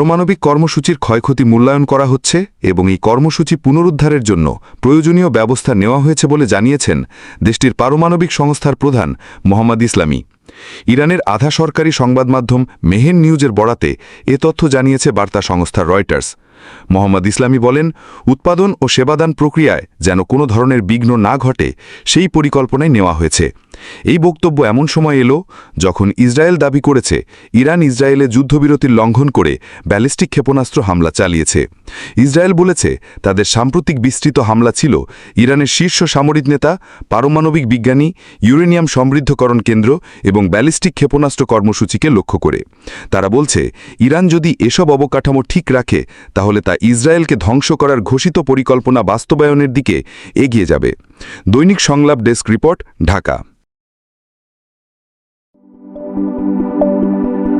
পারমাণবিক কর্মসূচির ক্ষয়ক্ষতি মূল্যায়ন করা হচ্ছে এবং এই কর্মসূচি পুনরুদ্ধারের জন্য প্রয়োজনীয় ব্যবস্থা নেওয়া হয়েছে বলে জানিয়েছেন দেশটির পারমাণবিক সংস্থার প্রধান মোহাম্মদ ইসলামী। ইরানের আধা সরকারি সংবাদ মাধ্যম মেহেন নিউজের বরাতে এ তথ্য জানিয়েছে বার্তা সংস্থা রয়টার্স। মোহাম্মদ ইসলামী বলেন, উৎপাদন ও সেবাদান প্রক্রিয়ায় যেন কোনো ধরনের বিঘ্ন না ঘটে, সেই পরিকল্পনায় নেওয়া হয়েছে। এই বক্তব্য এমন সময় এলো যখন ইসরায়েল দাবি করেছে ইরান ইসরায়েলে যুদ্ধবিরতির লঙ্ঘন করে ব্যালিস্টিক ক্ষেপণাস্ত্র হামলা চালিয়েছে। ইসরায়েল বলেছে তাদের সাম্প্রতিক বিস্তৃত হামলা ছিল ইরানের শীর্ষ সামরিক নেতা, পারমাণবিক বিজ্ঞানী, ইউরেনিয়াম সমৃদ্ধকরণ কেন্দ্র এবং ব্যালিস্টিক ক্ষেপণাস্ত্র কর্মসূচিকে লক্ষ্য করে। তারা বলছে, ইরান যদি এসব অবকাঠামো ঠিক রাখে, তাহলে তা ইসরায়েলকে ধ্বংস করার ঘোষিত পরিকল্পনা বাস্তবায়নের দিকে এগিয়ে যাবে। Dainik Sanglap desk report, Dhaka. Thank you.